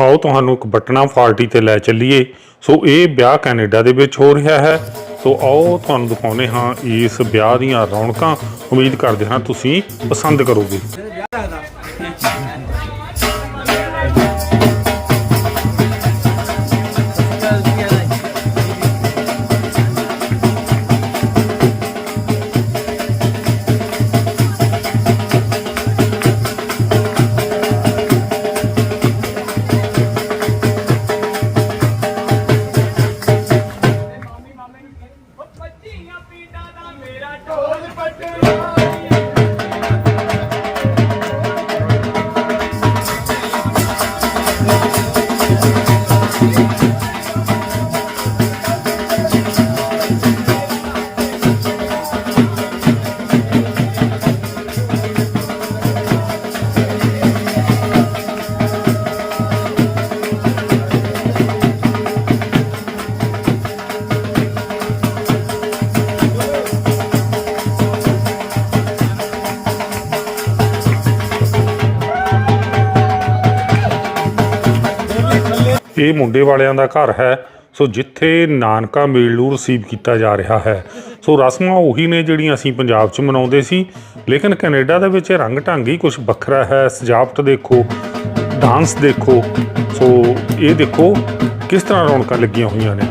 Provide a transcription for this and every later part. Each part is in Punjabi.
ਆਓ ਤੁਹਾਨੂੰ ਇੱਕ ਬਟਨਾ ਪਾਰਟੀ ਤੇ ਲੈ ਚੱਲੀਏ। ਸੋ ਇਹ ਵਿਆਹ ਕੈਨੇਡਾ ਦੇ ਵਿੱਚ ਹੋ ਰਿਹਾ ਹੈ। ਸੋ ਆਓ ਤੁਹਾਨੂੰ ਦਿਖਾਉਂਦੇ ਹਾਂ ਇਸ ਵਿਆਹ ਦੀਆਂ ਰੌਣਕਾਂ। ਉਮੀਦ ਕਰਦੇ ਹਾਂ ਤੁਸੀਂ ਪਸੰਦ ਕਰੋਗੇ। ਇਹ ਮੁੰਡੇ ਵਾਲਿਆਂ ਦਾ ਘਰ ਹੈ। ਸੋ ਜਿੱਥੇ ਨਾਨਕਾ ਮੇਲ ਨੂੰ ਰਿਸੀਵ ਕੀਤਾ ਜਾ ਰਿਹਾ ਹੈ। ਸੋ ਰਸਮਾਂ ਉਹੀ ਨੇ ਜਿਹੜੀਆਂ ਅਸੀਂ ਪੰਜਾਬ 'ਚ ਮਨਾਉਂਦੇ ਸੀ। ਲੇਕਿਨ ਕੈਨੇਡਾ ਦੇ ਵਿੱਚ ਰੰਗ ਢੰਗ ਹੀ ਕੁਝ ਵੱਖਰਾ ਹੈ। ਸਜਾਵਟ ਦੇਖੋ, ਡਾਂਸ ਦੇਖੋ। ਸੋ ਇਹ ਦੇਖੋ ਕਿਸ ਤਰ੍ਹਾਂ ਰੌਣਕਾਂ ਲੱਗੀਆਂ ਹੋਈਆਂ ਨੇ।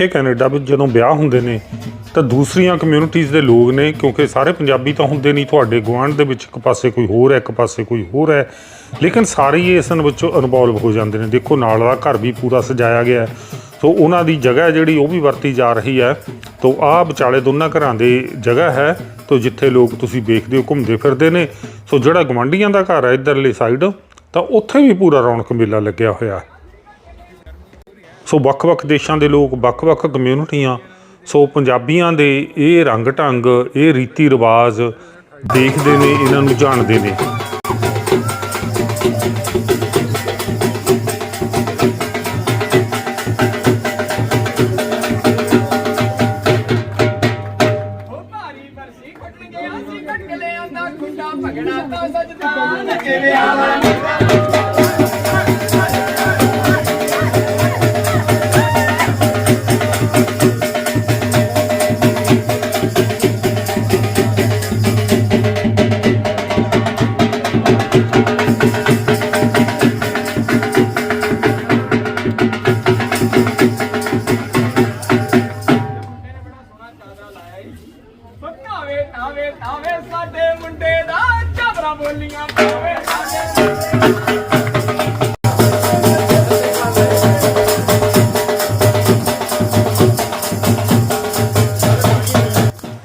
ਇੱਥੇ ਕੈਨੇਡਾ ਵਿੱਚ ਜਦੋਂ ਵਿਆਹ ਹੁੰਦੇ ਨੇ, ਤਾਂ ਦੂਸਰੀਆਂ ਕਮਿਊਨਿਟੀਜ਼ ਦੇ ਲੋਕ ਨੇ, ਕਿਉਂਕਿ ਸਾਰੇ ਪੰਜਾਬੀ ਤਾਂ ਹੁੰਦੇ ਨਹੀਂ, ਤੁਹਾਡੇ ਗੁਆਂਢ ਦੇ ਵਿੱਚ ਇੱਕ ਪਾਸੇ ਕੋਈ ਹੋਰ ਹੈ, ਇੱਕ ਪਾਸੇ ਕੋਈ ਹੋਰ ਹੈ। ਲੇਕਿਨ ਸਾਰੇ ਹੀ ਇਸ ਵਿੱਚ ਇਨਵੋਲਵ ਹੋ ਜਾਂਦੇ ਨੇ। ਦੇਖੋ, ਨਾਲ ਦਾ ਘਰ ਵੀ ਪੂਰਾ ਸਜਾਇਆ ਗਿਆ ਹੈ। ਸੋ ਉਹਨਾਂ ਦੀ ਜਗ੍ਹਾ ਜਿਹੜੀ, ਉਹ ਵੀ ਵਰਤੀ ਜਾ ਰਹੀ ਹੈ। ਤੋ ਆਹ ਵਿਚਾਲੇ ਦੋਨਾਂ ਘਰਾਂ ਦੇ ਜਗ੍ਹਾ ਹੈ। ਤੋ ਜਿੱਥੇ ਲੋਕ ਤੁਸੀਂ ਵੇਖਦੇ ਹੋ, ਘੁੰਮਦੇ ਫਿਰਦੇ ਨੇ। ਸੋ ਜਿਹੜਾ ਗਵੰਡੀਆਂ ਦਾ ਘਰ ਹੈ ਇਧਰਲੇ ਸਾਈਡ ਤਾਂ ਉੱਥੇ ਵੀ ਪੂਰਾ ਰੌਣਕ ਮੇਲਾ ਲੱਗਿਆ ਹੋਇਆ ਹੈ। ਸੋ ਵੱਖ-ਵੱਖ ਦੇਸ਼ਾਂ ਦੇ ਲੋਕ, ਵੱਖ-ਵੱਖ ਕਮਿਊਨਿਟੀਆਂ ਸੋ ਪੰਜਾਬੀਆਂ ਦੇ ਇਹ ਰੰਗ ਢੰਗ ਇਹ ਰੀਤੀ ਰਿਵਾਜ ਦੇਖਦੇ ਨੇ, ਇਹਨਾਂ ਨੂੰ ਜਾਣਦੇ ਨੇ।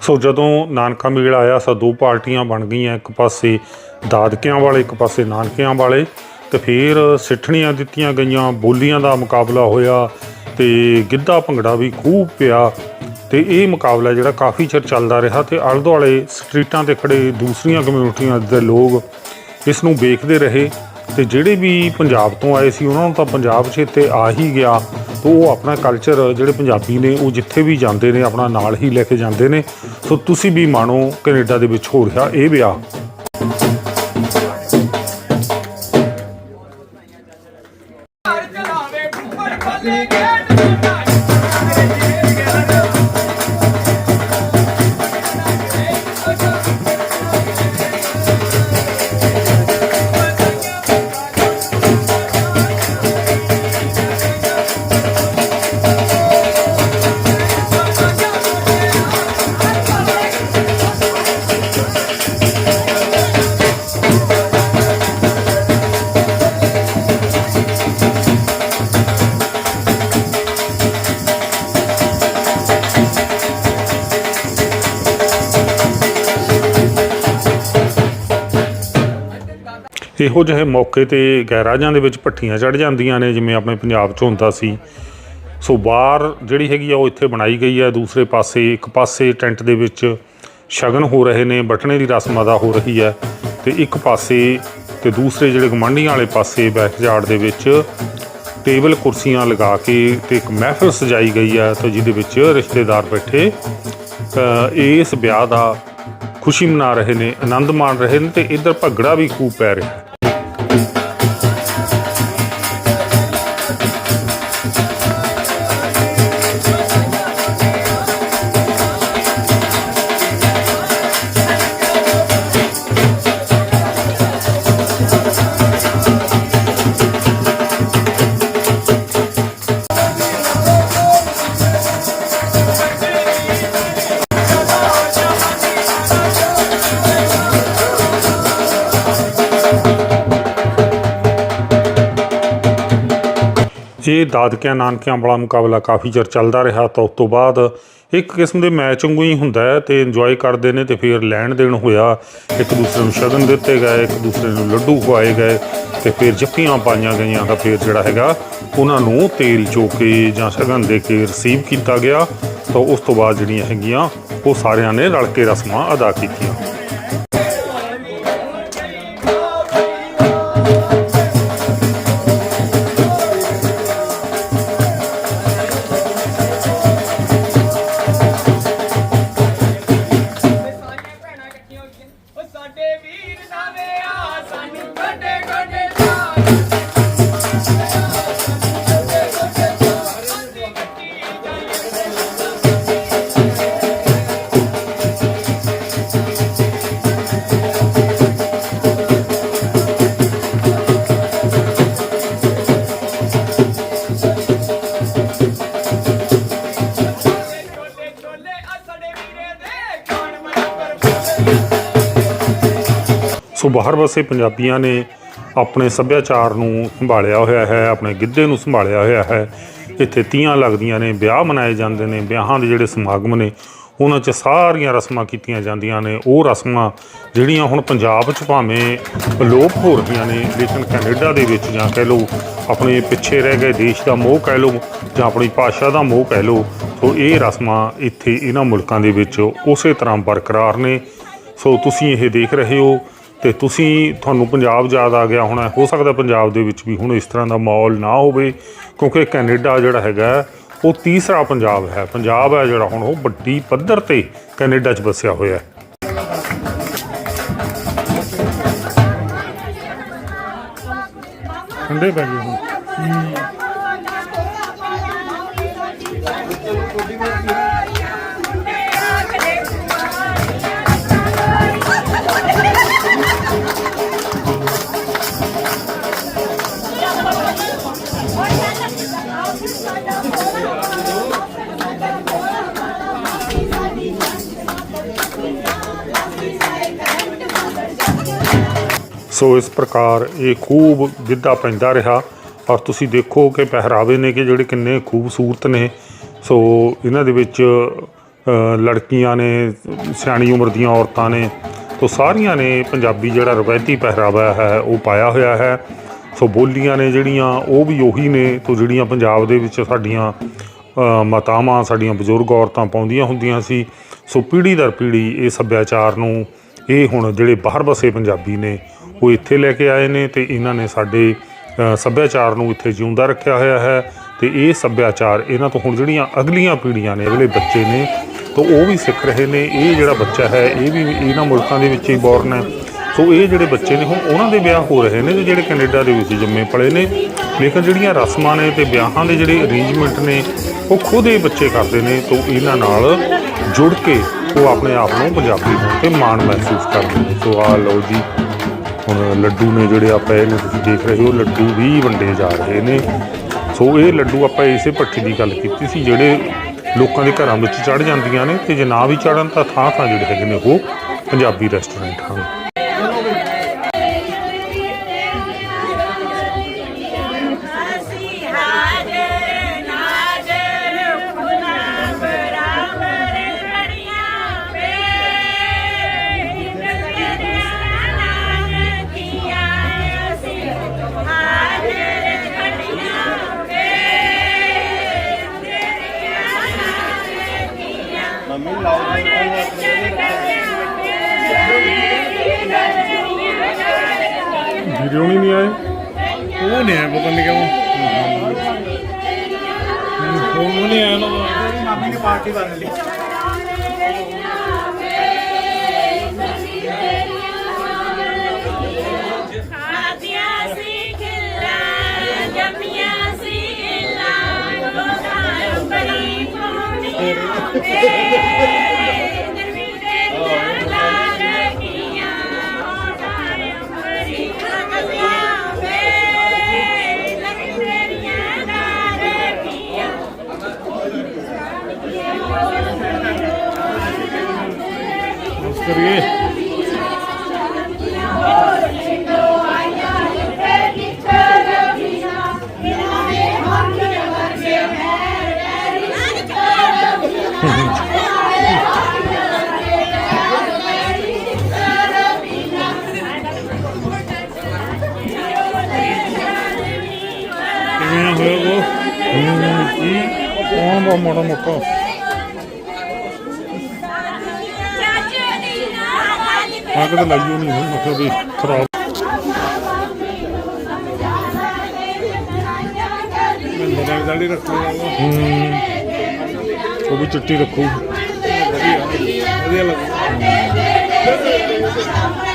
ਸੋ ਜਦੋਂ ਨਾਨਕਾ ਮੇਲ ਆਇਆ ਸੋ ਦੋ ਪਾਰਟੀਆਂ ਬਣ ਗਈਆਂ, ਇੱਕ ਪਾਸੇ ਦਾਦਕਿਆਂ ਵਾਲੇ, ਇੱਕ ਪਾਸੇ ਨਾਨਕਿਆਂ ਵਾਲੇ, ਤੇ ਫਿਰ ਸਿੱਠਣੀਆਂ ਦਿੱਤੀਆਂ ਗਈਆਂ, ਬੋਲੀਆਂ ਦਾ ਮੁਕਾਬਲਾ ਹੋਇਆ ਤੇ ਗਿੱਧਾ ਭੰਗੜਾ ਵੀ ਖੂਬ ਪਿਆ ਤੇ ਇਹ ਮੁਕਾਬਲਾ ਜਿਹੜਾ ਕਾਫੀ ਚਿਰ ਚੱਲਦਾ ਰਿਹਾ ਤੇ ਆਲੇ ਦੁਆਲੇ ਸਟਰੀਟਾਂ ਤੇ ਖੜੇ ਦੂਸਰੀਆਂ ਕਮਿਊਨਿਟੀਆਂ ਦੇ ਲੋਕ ਇਸ ਨੂੰ ਵੇਖਦੇ ਰਹੇ ਤੇ ਜਿਹੜੇ ਵੀ ਪੰਜਾਬ ਤੋਂ ਆਏ ਸੀ, ਉਹਨਾਂ ਨੂੰ ਤਾਂ ਪੰਜਾਬ 'ਚ ਇੱਥੇ ਆ ਹੀ ਗਿਆ। ਤੇ ਉਹ ਆਪਣਾ ਕਲਚਰ ਜਿਹੜੇ ਪੰਜਾਬੀ ਨੇ, ਉਹ ਜਿੱਥੇ ਵੀ ਜਾਂਦੇ ਨੇ, ਆਪਣਾ ਨਾਲ ਹੀ ਲੈ ਕੇ ਜਾਂਦੇ ਨੇ। ਸੋ ਤੁਸੀਂ ਵੀ ਮਾਣੋ, ਕੈਨੇਡਾ ਦੇ ਵਿੱਚ ਹੋ ਰਿਹਾ ਇਹ ਵਿਆਹ। ਇਹੋ ਜਿਹੇ ਮੌਕੇ ਤੇ ਗੈਰਾਜਾਂ ਦੇ ਵਿੱਚ ਭੱਠੀਆਂ ਚੜ ਜਾਂਦੀਆਂ ਨੇ, ਜਿਵੇਂ ਆਪਣੇ ਪੰਜਾਬ 'ਚ ਹੁੰਦਾ ਸੀ। ਸੋ ਬਾਹਰ ਜਿਹੜੀ ਹੈਗੀ ਆ, ਉਹ ਇੱਥੇ ਬਣਾਈ ਗਈ ਹੈ ਦੂਸਰੇ ਪਾਸੇ, ਇੱਕ ਪਾਸੇ ਟੈਂਟ ਦੇ ਵਿੱਚ ਸ਼ਗਨ ਹੋ ਰਹੇ ਨੇ ਬਟਣੇ ਦੀ ਰਸਮ ਅਦਾ ਹੋ ਰਹੀ ਹੈ ਤੇ ਇੱਕ ਪਾਸੇ ਤੇ ਦੂਸਰੇ ਜਿਹੜੇ ਗਮੰਡੀਆਂ ਵਾਲੇ ਪਾਸੇ ਬੈਕਯਾਰਡ ਦੇ ਵਿੱਚ ਟੇਬਲ ਕੁਰਸੀਆਂ ਲਗਾ ਕੇ ਤੇ ਇੱਕ ਮਹਿਫਲ ਸਜਾਈ ਗਈ ਹੈ ਤੇ ਜਿਹਦੇ ਵਿੱਚ ਰਿਸ਼ਤੇਦਾਰ ਬੈਠੇ ਇਸ ਵਿਆਹ ਦਾ ਖੁਸ਼ੀ ਮਨਾ ਰਹੇ ਨੇ, ਆਨੰਦ ਮਾਣ ਰਹੇ ਨੇ ਤੇ ਇੱਧਰ ਭੰਗੜਾ ਵੀ ਖੂਬ ਪੈ ਰਿਹਾ। ਇਹ ਦਾਦਕਿਆਂ ਨਾਨਕਿਆਂ ਵਾਲਾ ਮੁਕਾਬਲਾ ਕਾਫੀ ਚਿਰ ਚੱਲਦਾ ਰਿਹਾ ਤਾਂ ਉਸ ਤੋਂ ਬਾਅਦ ਇੱਕ ਕਿਸਮ ਦੇ ਮੈਚ ਵਾਂਗੂ ਹੀ ਹੁੰਦਾ ਹੈ ਤੇ ਇੰਜੋਏ ਕਰਦੇ ਨੇ ਤੇ ਫਿਰ ਲੈਣ ਦੇਣ ਹੋਇਆ। ਇੱਕ ਦੂਸਰੇ ਨੂੰ ਸ਼ਗਨ ਦਿੱਤੇ ਗਏ, ਇੱਕ ਦੂਸਰੇ ਨੂੰ ਲੱਡੂ ਖਵਾਏ ਗਏ ਤੇ ਫਿਰ ਜੱਫੀਆਂ ਪਾਈਆਂ ਗਈਆਂ ਤਾਂ ਫਿਰ ਜਿਹੜਾ ਹੈਗਾ ਉਹਨਾਂ ਨੂੰ ਤੇਲ ਚੋ ਕੇ ਜਾਂ ਸ਼ਗਨ ਦੇ ਕੇ ਰਿਸੀਵ ਕੀਤਾ ਗਿਆ ਤਾਂ ਉਸ ਤੋਂ ਬਾਅਦ ਜਿਹੜੀਆਂ ਹੈਗੀਆਂ ਉਹ ਸਾਰਿਆਂ ਨੇ ਰਲ ਕੇ ਰਸਮਾਂ ਅਦਾ ਕੀਤੀਆਂ। ਬਾਹਰ ਵਸੇ ਪੰਜਾਬੀਆਂ ਨੇ ਆਪਣੇ ਸੱਭਿਆਚਾਰ ਨੂੰ ਸੰਭਾਲਿਆ ਹੋਇਆ ਹੈ, ਆਪਣੇ ਗਿੱਧੇ ਨੂੰ ਸੰਭਾਲਿਆ ਹੋਇਆ ਹੈ। ਇੱਥੇ ਤੀਆਂ ਲੱਗਦੀਆਂ ਨੇ, ਵਿਆਹ ਮਨਾਏ ਜਾਂਦੇ ਨੇ, ਵਿਆਹਾਂ ਦੇ ਜਿਹੜੇ ਸਮਾਗਮ ਨੇ, ਉਹਨਾਂ 'ਚ ਸਾਰੀਆਂ ਰਸਮਾਂ ਕੀਤੀਆਂ ਜਾਂਦੀਆਂ ਨੇ। ਉਹ ਰਸਮਾਂ ਜਿਹੜੀਆਂ ਹੁਣ ਪੰਜਾਬ 'ਚ ਭਾਵੇਂ ਅਲੋਪ ਹੋ ਰਹੀਆਂ ਨੇ, ਲੇਕਿਨ ਕੈਨੇਡਾ ਦੇ ਵਿੱਚ ਜਾਂ ਕਹਿ ਲਓ ਆਪਣੇ ਪਿੱਛੇ ਰਹਿ ਗਏ ਦੇਸ਼ ਦਾ ਮੋਹ ਕਹਿ ਲਓ ਜਾਂ ਆਪਣੀ ਭਾਸ਼ਾ ਦਾ ਮੋਹ ਕਹਿ ਲਓ, ਸੋ ਇਹ ਰਸਮਾਂ ਇੱਥੇ ਇਹਨਾਂ ਮੁਲਕਾਂ ਦੇ ਵਿੱਚ ਉਸੇ ਤਰ੍ਹਾਂ ਬਰਕਰਾਰ ਨੇ। ਸੋ ਤੁਸੀਂ ਇਹ ਦੇਖ ਰਹੇ ਹੋ ਤੇ ਤੁਸੀਂ ਤੁਹਾਨੂੰ ਪੰਜਾਬ ਯਾਦ ਆ ਗਿਆ ਹੋਣਾ, ਹੋ ਸਕਦਾ ਪੰਜਾਬ ਦੇ ਵਿੱਚ ਵੀ ਹੁਣ ਇਸ ਤਰ੍ਹਾਂ ਦਾ ਮਾਹੌਲ ਨਾ ਹੋਵੇ, ਕਿਉਂਕਿ ਕੈਨੇਡਾ ਜਿਹੜਾ ਹੈਗਾ, ਉਹ ਤੀਸਰਾ ਪੰਜਾਬ ਹੈ। ਪੰਜਾਬ ਹੈ ਜਿਹੜਾ ਹੁਣ ਉਹ ਵੱਡੀ ਪੱਧਰ ਤੇ ਕੈਨੇਡਾ 'ਚ ਵਸਿਆ ਹੋਇਆ ਹੈ। ਠੰਡੇ ਪੈ ਗਏ ਹੁਣ। ਸੋ ਇਸ ਪ੍ਰਕਾਰ ਇਹ ਖੂਬ ਗਿੱਧਾ ਪੈਂਦਾ ਰਿਹਾ ਔਰ ਤੁਸੀਂ ਦੇਖੋ ਕਿ ਪਹਿਰਾਵੇ ਨੇ ਕਿ ਜਿਹੜੇ ਕਿੰਨੇ ਖੂਬਸੂਰਤ ਨੇ। ਸੋ ਇਹਨਾਂ ਦੇ ਵਿੱਚ ਲੜਕੀਆਂ ਨੇ, ਸਿਆਣੀ ਉਮਰ ਦੀਆਂ ਔਰਤਾਂ ਨੇ ਸੋ ਸਾਰੀਆਂ ਨੇ ਪੰਜਾਬੀ ਜਿਹੜਾ ਰਵਾਇਤੀ ਪਹਿਰਾਵਾ ਹੈ, ਉਹ ਪਾਇਆ ਹੋਇਆ ਹੈ। ਸੋ ਬੋਲੀਆਂ ਨੇ ਜਿਹੜੀਆਂ, ਉਹ ਵੀ ਉਹੀ ਨੇ। ਤੋਂ ਜਿਹੜੀਆਂ ਪੰਜਾਬ ਦੇ ਵਿੱਚ ਸਾਡੀਆਂ ਮਾਤਾਵਾਂ, ਸਾਡੀਆਂ ਬਜ਼ੁਰਗ ਔਰਤਾਂ ਪਾਉਂਦੀਆਂ ਹੁੰਦੀਆਂ ਸੀ, ਸੋ ਪੀੜ੍ਹੀ ਦਰ ਪੀੜ੍ਹੀ ਇਹ ਸੱਭਿਆਚਾਰ ਨੂੰ, ਇਹ ਹੁਣ ਜਿਹੜੇ ਬਾਹਰ ਵਸੇ ਪੰਜਾਬੀ ਨੇ, ਉਹ ਇੱਥੇ ਲੈ ਕੇ ਆਏ ਨੇ ਤੇ ਇਹਨਾਂ ਨੇ ਸਾਡੇ ਸੱਭਿਆਚਾਰ ਨੂੰ ਇੱਥੇ ਜਿਉਂਦਾ ਰੱਖਿਆ ਹੋਇਆ ਹੈ। ਤੇ ਇਹ ਸੱਭਿਆਚਾਰ ਇਹਨਾਂ ਤੋਂ ਹੁਣ ਜਿਹੜੀਆਂ ਅਗਲੀਆਂ ਪੀੜ੍ਹੀਆਂ ਨੇ, ਅਗਲੇ ਬੱਚੇ ਨੇ, ਤਾਂ ਉਹ ਵੀ ਸਿੱਖ ਰਹੇ ਨੇ। ਇਹ ਜਿਹੜਾ ਬੱਚਾ ਹੈ, ਇਹ ਵੀ ਇਹਨਾਂ ਮੁਲਕਾਂ ਦੇ ਵਿੱਚ ਹੀ ਬੋਰਨ ਹੈ। ਸੋ ਇਹ ਜਿਹੜੇ ਬੱਚੇ ਨੇ, ਹੁਣ ਉਹਨਾਂ ਦੇ ਵਿਆਹ ਹੋ ਰਹੇ ਨੇ ਤੇ ਜਿਹੜੇ ਕੈਨੇਡਾ ਦੇ ਵਿੱਚ ਜੰਮੇ ਪਲੇ ਨੇ। ਲੇਕਿਨ ਜਿਹੜੀਆਂ ਰਸਮਾਂ ਨੇ ਤੇ ਵਿਆਹਾਂ ਦੇ ਜਿਹੜੇ ਅਰੇਂਜਮੈਂਟ ਨੇ, ਉਹ ਖੁਦ ਇਹ ਬੱਚੇ ਕਰਦੇ ਨੇ, ਤੋਂ ਇਹਨਾਂ ਨਾਲ ਜੁੜ ਕੇ ਉਹ ਆਪਣੇ ਆਪ ਨੂੰ ਪੰਜਾਬੀ ਹੋਣ ਤੇ ਮਾਣ ਮਹਿਸੂਸ ਕਰਦੇ ਨੇ। ਸੋ ਆ ਲਓ ਜੀ, ਹੁਣ ਲੱਡੂ ਨੇ ਜਿਹੜੇ ਆਪਾਂ ਇਹ ਤੁਸੀਂ ਦੇਖ ਰਹੇ ਹੋ, ਲੱਡੂ ਵੀ ਵੰਡੇ ਜਾ ਰਹੇ ਨੇ। ਸੋ ਇਹ ਲੱਡੂ ਆਪਾਂ ਇਸੇ ਭੱਠੀ ਦੀ ਗੱਲ ਕੀਤੀ ਸੀ, ਜਿਹੜੇ ਲੋਕਾਂ ਦੇ ਘਰਾਂ ਵਿੱਚ ਚੜ ਜਾਂਦੀਆਂ ਨੇ ਤੇ ਜੇ ਨਾ ਵੀ ਚੜਨ ਤਾਂ ਥਾਂ ਥਾਂ ਜਿਹੜੇ ਹੈਗੇ ਨੇ ਉਹ ਪੰਜਾਬੀ ਰੈਸਟੋਰੈਂਟ ਹਨ। ਹੋਣੀ ਨਹੀਂ ਆਏ? ਉਹ ਨਹੀਂ ਹੈ ਪਤਾ ਨਹੀਂ ਕਿਉਂ। ਉਹ ਨਹੀਂ ਆਇਆ ਨਾ ਮਾਮੀ ਦੀ ਪਾਰਟੀ ਬਣ ਲਈ। ਖਾਦਿਆ ਕਰੀਏ। ਕਿਵੇਂ ਹੋਇਆ ਉਹ? ਕੌਣ ਦਾ ਮਾੜਾ ਮੋਟਾ? ਆ ਕਿਤੇ ਲਾਈਓ ਨਹੀਂ ਹੁਣ ਮਤਲਬ ਵੀ ਖਰਾਬ। ਮੈਂ ਦਾੜੀ ਰੱਖਣਾ ਹੂੰ। ਉਹ ਵੀ ਚਿੱਟੀ ਰੱਖੂ। ਵਧੀਆ ਲੱਗਦਾ। ਬੰਦਰ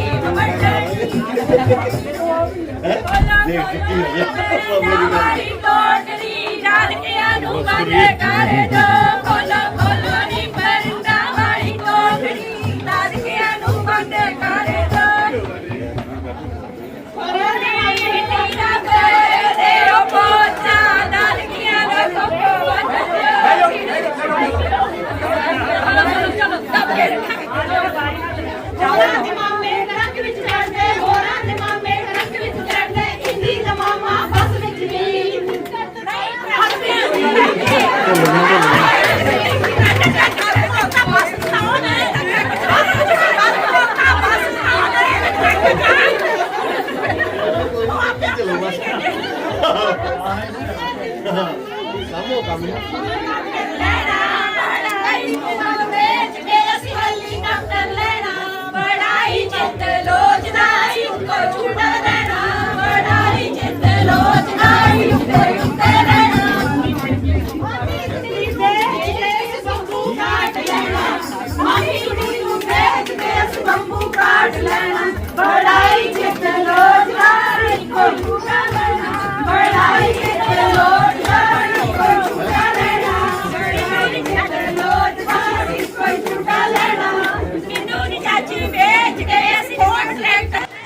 ਨਾਰੀ ਨਾਨਕਿਆਂ ਦੀ ਪੂਛ ਵੱਟੜੀ ਬਸ ਵੀ ਨਾਨਕੇ ਉਹ ਥੋੜੀ ਨਾਨਕਿਆਂ ਮੁੰਨੇ ਦੀ ਵੱਟੜੀ ਬਸ ਵੀ ਨਾਨਕੇ ਉਹ ਉਹ ਤੂੰ ਵਾਹ ਗਈ ਨਾਨਕਿਆਂ ਨੂੰ ਤੇਰੀ ਵੱਟੜੀ ਨਾਨਕਿਆਂ ਕੇ ਜੀ ਨਾਨਕਿਆਂ ਦੀ। ਜੀਵ ਵੱਟੜੀ ਯਾਰ ਯਾਰ ਵੇਦਰ ਰਚਿਆ ਕੇ ਜੀ ਨਾਨਕਿਆਂ ਦੀ caminho.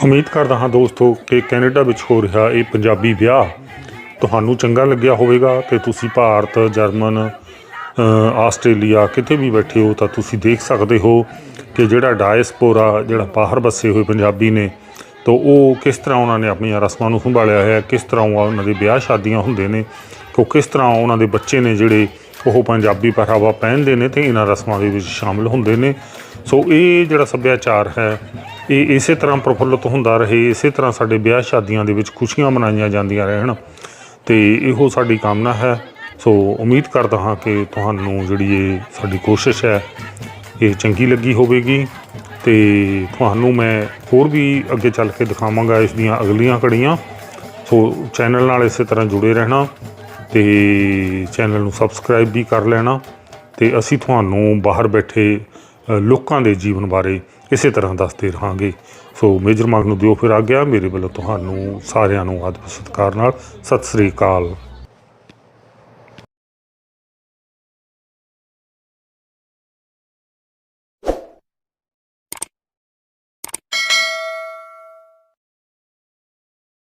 ਉਮੀਦ ਕਰਦਾ ਹਾਂ ਦੋਸਤੋ ਕਿ ਕੈਨੇਡਾ ਵਿੱਚ ਹੋ ਰਿਹਾ ਇਹ ਪੰਜਾਬੀ ਵਿਆਹ ਤੁਹਾਨੂੰ ਚੰਗਾ ਲੱਗਿਆ ਹੋਵੇਗਾ ਤੇ ਤੁਸੀਂ ਭਾਰਤ, ਜਰਮਨ ਆਸਟ੍ਰੇਲੀਆ ਕਿਤੇ ਵੀ ਬੈਠੇ ਹੋ ਤਾਂ ਤੁਸੀਂ ਦੇਖ ਸਕਦੇ ਹੋ ਕਿ ਜਿਹੜਾ ਡਾਇਸਪੋਰਾ ਜਿਹੜਾ ਬਾਹਰ ਵਸੇ ਹੋਏ ਪੰਜਾਬੀ ਨੇ ਤਾਂ ਉਹ ਕਿਸ ਤਰ੍ਹਾਂ ਉਹਨਾਂ ਨੇ ਆਪਣੀਆਂ ਰਸਮਾਂ ਨੂੰ ਸੰਭਾਲਿਆ ਹੈ, ਕਿਸ ਤਰ੍ਹਾਂ ਉਹਨਾਂ ਦੇ ਵਿਆਹ ਸ਼ਾਦੀਆਂ ਹੁੰਦੇ ਨੇ ਕਿ ਕਿਸ ਤਰ੍ਹਾਂ ਉਹਨਾਂ ਦੇ ਬੱਚੇ ਨੇ ਜਿਹੜੇ ਉਹ ਪੰਜਾਬੀ ਪਹਿਰਾਵਾ ਪਹਿਨਦੇ ਨੇ ਤੇ ਇਹਨਾਂ ਰਸਮਾਂ ਦੇ ਵਿੱਚ ਸ਼ਾਮਿਲ ਹੁੰਦੇ ਨੇ। ਸੋ ਇਹ ਜਿਹੜਾ ਸੱਭਿਆਚਾਰ ਹੈ ਇਹ ਇਸੇ ਤਰ੍ਹਾਂ ਪ੍ਰਫੁੱਲਤ ਹੁੰਦਾ ਰਹੇ, ਇਸੇ ਤਰ੍ਹਾਂ ਸਾਡੇ ਵਿਆਹ ਸ਼ਾਦੀਆਂ ਦੇ ਵਿੱਚ ਖੁਸ਼ੀਆਂ ਮਨਾਈਆਂ ਜਾਂਦੀਆਂ ਰਹਿਣ। ਤੇ ਇਹੋ ਸਾਡੀ ਕਾਮਨਾ ਹੈ। ਸੋ ਉਮੀਦ ਕਰਦਾ ਹਾਂ ਕਿ ਤੁਹਾਨੂੰ ਜਿਹੜੀ ਇਹ ਸਾਡੀ ਕੋਸ਼ਿਸ਼ ਹੈ, ਇਹ ਚੰਗੀ ਲੱਗੀ ਹੋਵੇਗੀ। ਤੇ ਤੁਹਾਨੂੰ ਮੈਂ ਹੋਰ ਵੀ ਅੱਗੇ ਚੱਲ ਕੇ ਦਿਖਾਵਾਂਗਾ ਇਸ ਦੀਆਂ ਅਗਲੀਆਂ ਕੜੀਆਂ ਸੋ ਚੈਨਲ ਨਾਲ ਇਸੇ ਤਰ੍ਹਾਂ ਜੁੜੇ ਰਹਿਣਾ ਤੇ ਚੈਨਲ ਨੂੰ ਸਬਸਕ੍ਰਾਈਬ ਵੀ ਕਰ ਲੈਣਾ ਤੇ ਅਸੀਂ ਤੁਹਾਨੂੰ ਬਾਹਰ ਬੈਠੇ ਲੋਕਾਂ ਦੇ ਜੀਵਨ ਬਾਰੇ ਇਸੇ ਤਰ੍ਹਾਂ ਦੱਸਦੇ ਰਹਾਂਗੇ। ਸੋ ਮੇਜਰ ਮਾਗ ਨੂੰ ਦਿਓ ਫਿਰ ਆ ਗਿਆ ਮੇਰੇ ਵੱਲੋਂ ਤੁਹਾਨੂੰ ਸਾਰਿਆਂ ਨੂੰ ਆਦਰ ਸਤਿਕਾਰ ਨਾਲ ਸਤਿ ਸ੍ਰੀ ਅਕਾਲ।